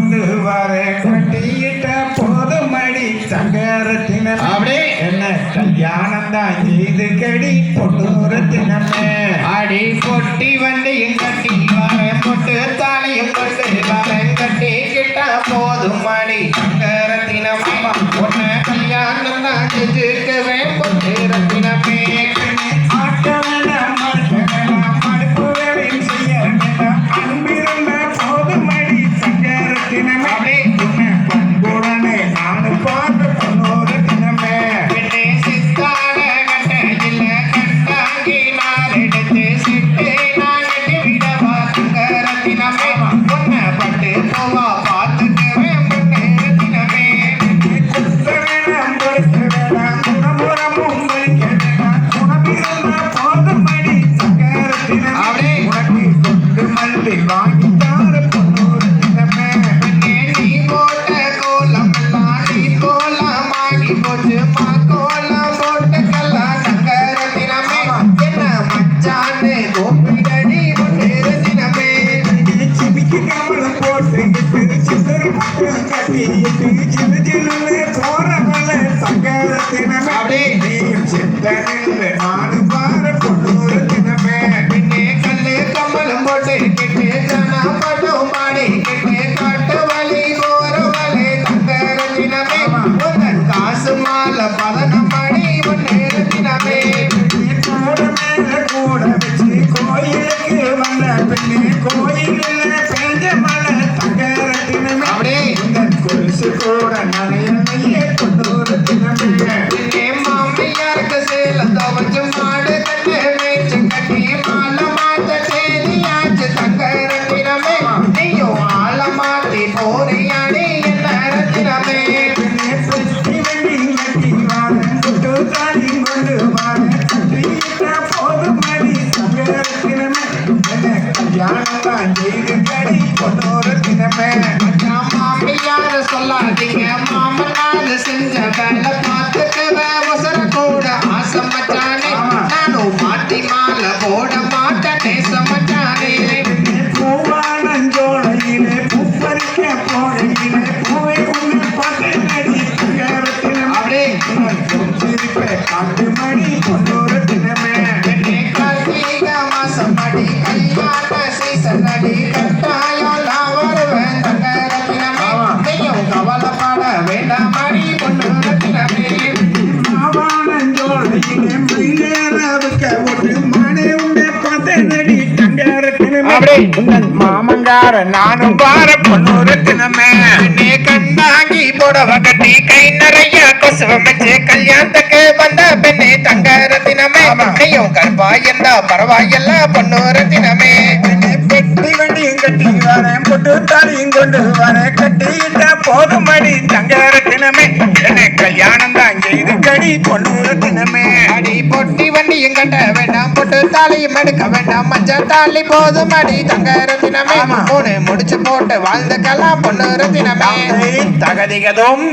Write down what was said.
கொண்டு வர. கட்டியிட்ட போதுமடி சங்கரத்தினம் அப்படியே என்ன கல்யாணம் தான் செய்து கடி பொண்ணூரத்தினமே அடி பொட்டி வண்டியும் கட்டி வரேன் பொட்டு தாலியும் கொண்டு வரேன் கட்டி கிட்ட போதும் அடி சங்கரத்தினம் பொண்ண கல்யாணம் தான் செஞ்சுக்குவேன் நானும் பாரு பொண்ணூரத்தினமே தினமே கல்லு கம்மலும் போட்டு கிட்டே தானா கூட நனையலையே பொண்ணூரத்தினமே பின்னே மாமியாருக்கு சேல துவச்சு மாடு கட்டு மேய்ச்சு கட்டி மாலை மாத்த செய்தியாச்சு தங்கரத்தினமே நீயும் ஆள மாத்தி போறியாடி என்ன ரத்தினமே கல்யாணம் தான் செய்து கடி. மச்சான் மாமியார சொல்லாதீங்க. மாமனார் செஞ்ச வேலை பார்த்துக்கிற அவசர கூட ஆசை மச்சானே. நானும் மாத்தி மாலை போட மாட்டேன். நேச மச்சானே. பூவானஞ்சோலையிலே பூப்பறிக்க போடையிலே பூவை உன்னை சங்கரத்தினமே அப்படியே. காட்டு அப்படியே. உங்கள் மாமங்கார நானும் பார பொண்ணூரத்தினமே பெண்ணே கண்டாங்கி புடவ கட்டி கை நிறைய கொசுவ வச்சு கல்யாணத்துக்கு வந்த பெண்ணே தங்க ரத்தினமே நீயும் கருப்பா இருந்தா பரவாயில்ல பொண்ணு ரத்தினமே பெட்டி வண்டியும் கட்டி வரேன் பொட்டு தாலியும் கொண்டு வரேன் கட்டியிட்ட போதும் அடி சங்கரத்தினமே என்ன கல்யாணம் தான் செய்து கடி பொண்ணூரத்தினமே அடி பொட்டி வண்டியும் கட்ட வேண்டாம் பொட்டு தாலியும் எடுக்க வேண்டாம் மஞ்சள் தாலி போதும் அடி தங்க ரத்தினமே ஆமா. மூணு முடிச்சு போட்டு வாழ்ந்த கலா பொண்ணு ரத்தினமே தகதிகதும்